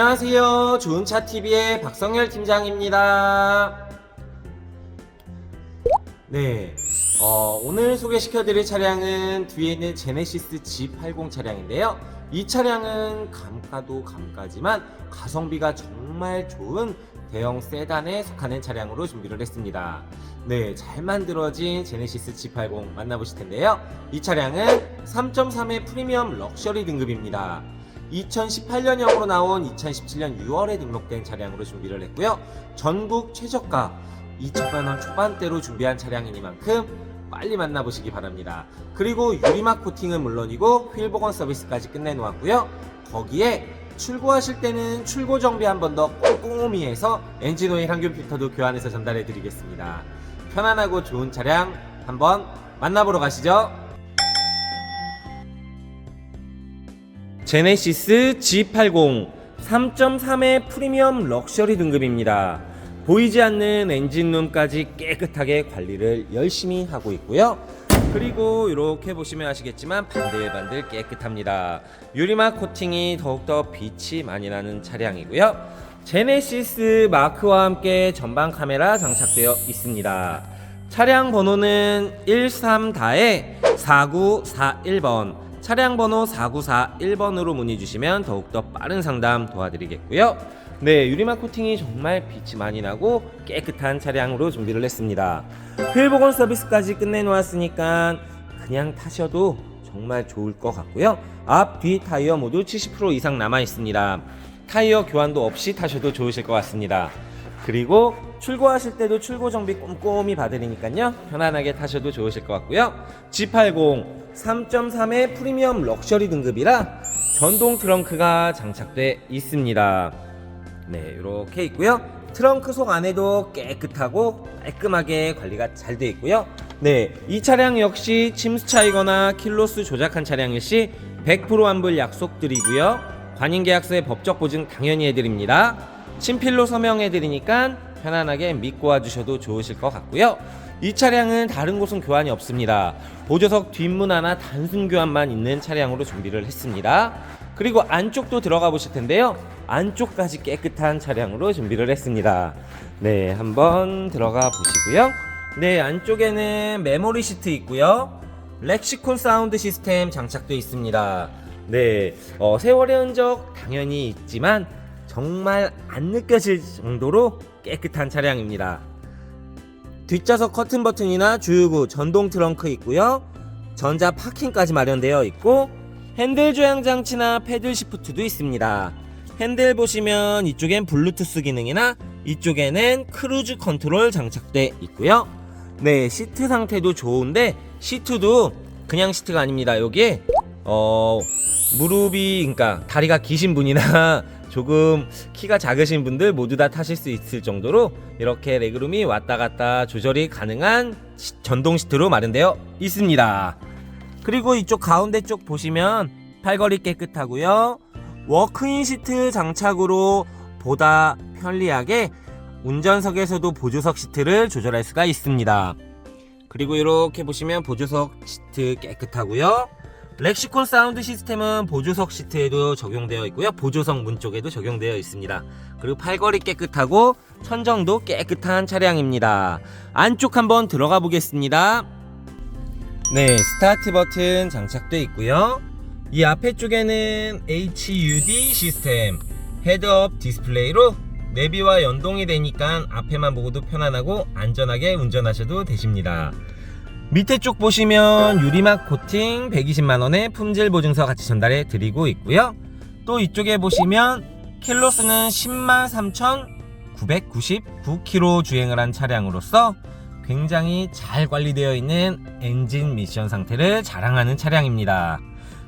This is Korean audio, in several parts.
안녕하세요. 좋은차 TV의 박성열 팀장입니다. 네. 어, 오늘 소개시켜드릴 차량은 뒤에 있는 제네시스 G80 차량인데요. 이 차량은 감가도 감가지만 가성비가 정말 좋은 대형 세단에 속하는 차량으로 준비를 했습니다. 네, 잘 만들어진 제네시스 G80 만나보실 텐데요. 이 차량은 3.3의 프리미엄 럭셔리 등급입니다. 2018년형으로 나온 2017년 6월에 등록된 차량으로 준비를 했고요. 전국 최저가 2천만원 초반대로 준비한 차량이니만큼 빨리 만나보시기 바랍니다. 그리고 유리막 코팅은 물론이고 휠 복원 서비스까지 끝내놓았고요. 거기에 출고하실 때는 출고 정비 한 번 더 꼼꼼히 해서 엔진 오일 항균 필터도 교환해서 전달해 드리겠습니다. 편안하고 좋은 차량 한번 만나보러 가시죠. 제네시스 G80 3.3의 프리미엄 럭셔리 등급입니다. 보이지 않는 엔진룸까지 깨끗하게 관리를 열심히 하고 있고요. 그리고 이렇게 보시면 아시겠지만 반들반들 깨끗합니다. 유리막 코팅이 더욱더 빛이 많이 나는 차량이고요. 제네시스 마크와 함께 전방 카메라 장착되어 있습니다. 차량 번호는 13다에 4941번 차량 번호 4941번으로 문의 주시면 더욱더 빠른 상담 도와드리겠고요. 네, 유리막 코팅이 정말 빛이 많이 나고 깨끗한 차량으로 준비를 했습니다. 휠 복원 서비스까지 끝내놓았으니까 그냥 타셔도 정말 좋을 것 같고요. 앞, 뒤 타이어 모두 70% 이상 남아 있습니다. 타이어 교환도 없이 타셔도 좋으실 것 같습니다. 그리고 출고하실 때도 출고 정비 꼼꼼히 받으니까요. 편안하게 타셔도 좋으실 것 같고요. G80 3.3의 프리미엄 럭셔리 등급이라 전동 트렁크가 장착돼 있습니다. 네 이렇게 있고요. 트렁크 속 안에도 깨끗하고 깔끔하게 관리가 잘 돼 있고요. 네 이 차량 역시 침수 차이거나 킬로수 조작한 차량일 시 100% 환불 약속드리고요. 관인 계약서의 법적 보증 당연히 해드립니다 친필로 서명해 드리니까 편안하게 믿고 와주셔도 좋으실 것 같고요. 이 차량은 다른 곳은 교환이 없습니다. 보조석 뒷문 하나 단순 교환만 있는 차량으로 준비를 했습니다. 그리고 안쪽도 들어가 보실 텐데요. 안쪽까지 깨끗한 차량으로 준비를 했습니다. 네, 한번 들어가 보시고요. 네, 안쪽에는 메모리 시트 있고요. 렉시콘 사운드 시스템 장착되어 있습니다. 네, 어, 세월의 흔적 당연히 있지만 정말 안 느껴질 정도로 깨끗한 차량입니다. 뒷좌석 커튼 버튼이나 주유구, 전동 트렁크 있고요. 전자 파킹까지 마련되어 있고 핸들 조향 장치나 패들 시프트도 있습니다. 핸들 보시면 이쪽엔 블루투스 기능이나 이쪽에는 크루즈 컨트롤 장착돼 있고요. 네, 시트 상태도 좋은데 시트도 그냥 시트가 아닙니다. 여기에 어 무릎이 그러니까 다리가 기신 분이나 조금 키가 작으신 분들 모두 다 타실 수 있을 정도로 이렇게 레그룸이 왔다 갔다 조절이 가능한 시- 전동 시트로 마련되어 있습니다. 그리고 이쪽 가운데 쪽 보시면 팔걸이 깨끗하고요. 워크인 시트 장착으로 보다 편리하게 운전석에서도 보조석 시트를 조절할 수가 있습니다. 그리고 이렇게 보시면 보조석 시트 깨끗하고요. 렉시콘 사운드 시스템은 보조석 시트에도 적용되어 있고요. 보조석 문 쪽에도 적용되어 있습니다. 그리고 팔걸이 깨끗하고 천정도 깨끗한 차량입니다. 안쪽 한번 들어가 보겠습니다. 네, 스타트 버튼 장착되어 있고요. 이 앞에 쪽에는 HUD 시스템 헤드업 디스플레이로 내비와 연동이 되니까 앞에만 보고도 편안하고 안전하게 운전하셔도 되십니다. 밑에 쪽 보시면 유리막 코팅 120만원의 품질 보증서 같이 전달해 드리고 있고요. 또 이쪽에 보시면 킬로수는 10만 3,999km 주행을 한 차량으로서 굉장히 잘 관리되어 있는 엔진 미션 상태를 자랑하는 차량입니다.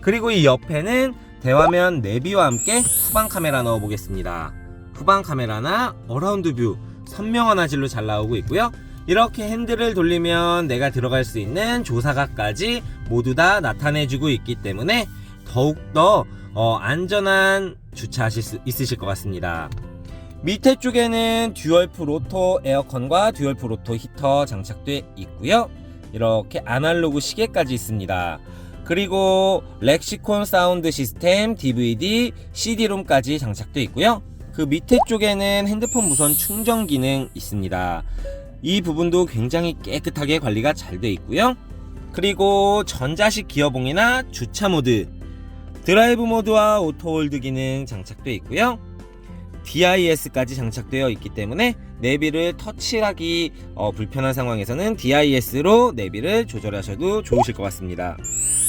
그리고 이 옆에는 대화면 내비와 함께 후방 카메라 넣어 보겠습니다. 후방 카메라나 어라운드 뷰 선명한 화질로 잘 나오고 있고요. 이렇게 핸들을 돌리면 내가 들어갈 수 있는 조사각까지 모두 다 나타내주고 있기 때문에 더욱더 어, 안전한 주차하실 수 있으실 것 같습니다. 밑에 쪽에는 듀얼프 로토 에어컨과 듀얼프 로토 히터 장착돼 있고요. 이렇게 아날로그 시계까지 있습니다. 그리고 렉시콘 사운드 시스템, DVD, CD롬까지 장착되어 있고요. 그 밑에 쪽에는 핸드폰 무선 충전 기능 있습니다. 이 부분도 굉장히 깨끗하게 관리가 잘 되어 있고요. 그리고 전자식 기어봉이나 주차 모드, 드라이브 모드와 오토홀드 기능 장착되어 있고요. DIS까지 장착되어 있기 때문에 내비를 터치하기 어, 불편한 상황에서는 DIS로 내비를 조절하셔도 좋으실 것 같습니다.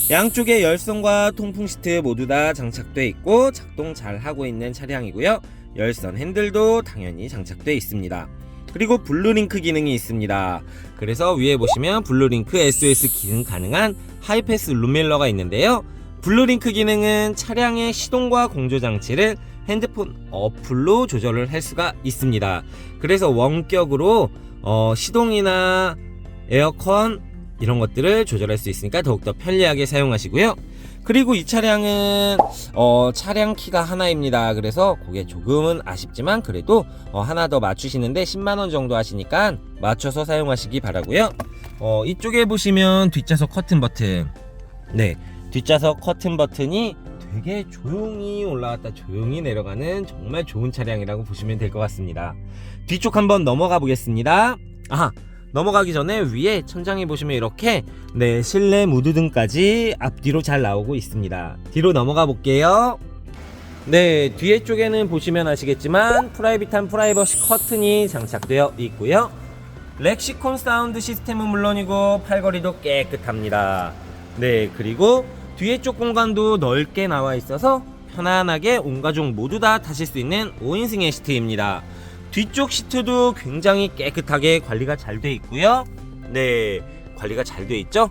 양쪽에 열선과 통풍 시트 모두 다 장착되어 있고 작동 잘 하고 있는 차량이고요. 열선 핸들도 당연히 장착되어 있습니다. 그리고 블루링크 기능이 있습니다. 그래서 위에 보시면 블루링크 SOS 기능 가능한 하이패스 룸밀러가 있는데요. 블루링크 기능은 차량의 시동과 공조 장치를 핸드폰 어플로 조절을 할 수가 있습니다. 그래서 원격으로 어, 시동이나 에어컨 이런 것들을 조절할 수 있으니까 더욱더 편리하게 사용하시고요. 그리고 이 차량은 어, 차량 키가 하나입니다. 그래서 그게 조금은 아쉽지만 그래도 어, 하나 더 맞추시는데 10만원 정도 하시니까 맞춰서 사용하시기 바라고요. 어, 이쪽에 보시면 뒷좌석 커튼 버튼. 네, 뒷좌석 커튼 버튼이 되게 조용히 올라갔다 조용히 내려가는 정말 좋은 차량이라고 보시면 될 것 같습니다. 뒤쪽 한번 넘어가 보겠습니다. 아, 넘어가기 전에 위에 천장에 보시면 이렇게 네 실내 무드등까지 앞뒤로 잘 나오고 있습니다. 뒤로 넘어가 볼게요. 네 뒤에 쪽에는 보시면 아시겠지만 프라이빗한 프라이버시 커튼이 장착되어 있고요. 렉시콘 사운드 시스템은 물론이고 팔걸이도 깨끗합니다. 네 그리고 뒤에 쪽 공간도 넓게 나와 있어서 편안하게 온 가족 모두 다 타실 수 있는 5인승의 시트입니다. 뒤쪽 시트도 굉장히 깨끗하게 관리가 잘 돼 있고요. 네, 관리가 잘 돼 있죠.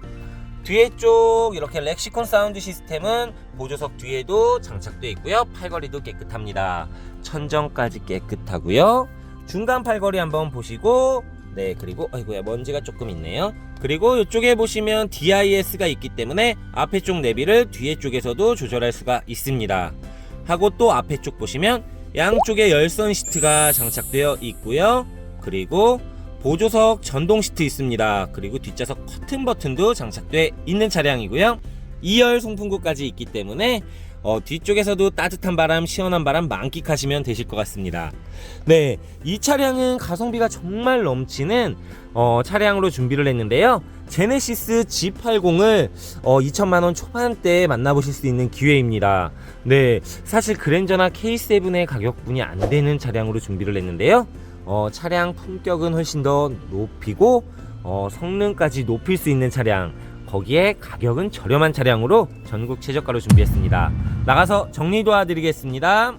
뒤에 쪽 이렇게 렉시콘 사운드 시스템은 보조석 뒤에도 장착돼 있고요. 팔걸이도 깨끗합니다. 천정까지 깨끗하고요. 중간 팔걸이 한번 보시고 네 그리고 아이고야 먼지가 조금 있네요. 그리고 이쪽에 보시면 DIS가 있기 때문에 앞에 쪽 내비를 뒤에 쪽에서도 조절할 수가 있습니다. 하고 또 앞에 쪽 보시면 양쪽에 열선 시트가 장착되어 있고요. 그리고 보조석 전동 시트 있습니다. 그리고 뒷좌석 커튼 버튼도 장착되어 있는 차량이고요. 2열 송풍구까지 있기 때문에 어, 뒤쪽에서도 따뜻한 바람, 시원한 바람 만끽하시면 되실 것 같습니다. 네, 이 차량은 가성비가 정말 넘치는 어, 차량으로 준비를 했는데요. 제네시스 G80을 어, 2천만 원 초반대에 만나보실 수 있는 기회입니다. 네, 사실 그랜저나 K7의 가격분이 안 되는 차량으로 준비를 했는데요. 어, 차량 품격은 훨씬 더 높이고 어, 성능까지 높일 수 있는 차량. 거기에 가격은 저렴한 차량으로 전국 최저가로 준비했습니다. 나가서 정리 도와드리겠습니다.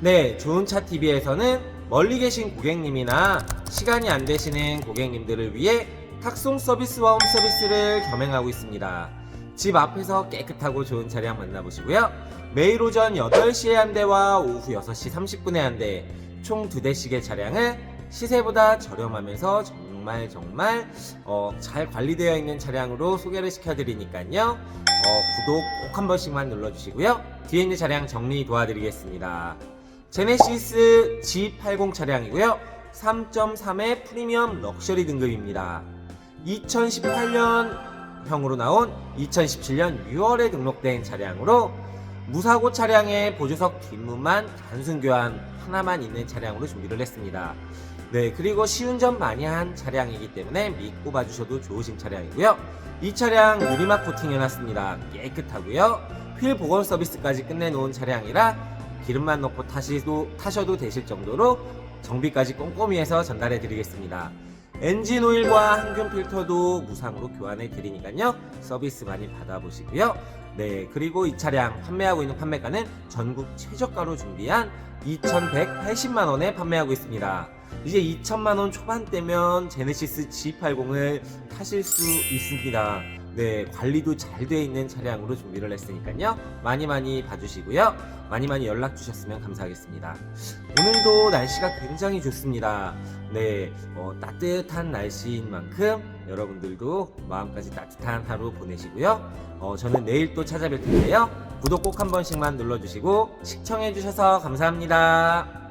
네, 좋은 차 TV에서는 멀리 계신 고객님이나 시간이 안 되시는 고객님들을 위해 탁송 서비스와 홈 서비스를 겸행하고 있습니다. 집 앞에서 깨끗하고 좋은 차량 만나보시고요. 매일 오전 8시에 한 대와 오후 6시 30분에 한 대, 총 두 대씩의 차량을 시세보다 저렴하면서 정말 정말 어, 잘 관리되어 있는 차량으로 소개를 시켜드리니까요. 어, 구독 꼭 한 번씩만 눌러주시고요. 뒤에 있는 차량 정리 도와드리겠습니다. 제네시스 G80 차량이고요. 3.3의 프리미엄 럭셔리 등급입니다. 2018년 형으로 나온 2017년 6월에 등록된 차량으로 무사고 차량의 보조석 뒷문만 단순 교환 하나만 있는 차량으로 준비를 했습니다. 네, 그리고 시운전 많이 한 차량이기 때문에 믿고 봐주셔도 좋으신 차량이고요. 이 차량 유리막 코팅 해놨습니다. 깨끗하고요. 휠 보건 서비스까지 끝내놓은 차량이라 기름만 넣고 타시도, 타셔도 되실 정도로 정비까지 꼼꼼히 해서 전달해 드리겠습니다. 엔진 오일과 항균 필터도 무상으로 교환해 드리니까요. 서비스 많이 받아보시고요. 네, 그리고 이 차량 판매하고 있는 판매가는 전국 최저가로 준비한 2,180만 원에 판매하고 있습니다. 이제 2천만 원 초반대면 제네시스 G80을 타실 수 있습니다. 네, 관리도 잘 되어 있는 차량으로 준비를 했으니까요. 많이 많이 봐주시고요. 많이 많이 연락 주셨으면 감사하겠습니다. 오늘도 날씨가 굉장히 좋습니다. 네, 어, 따뜻한 날씨인 만큼 여러분들도 마음까지 따뜻한 하루 보내시고요. 어, 저는 내일 또 찾아뵐 텐데요. 구독 꼭 한 번씩만 눌러주시고 시청해주셔서 감사합니다.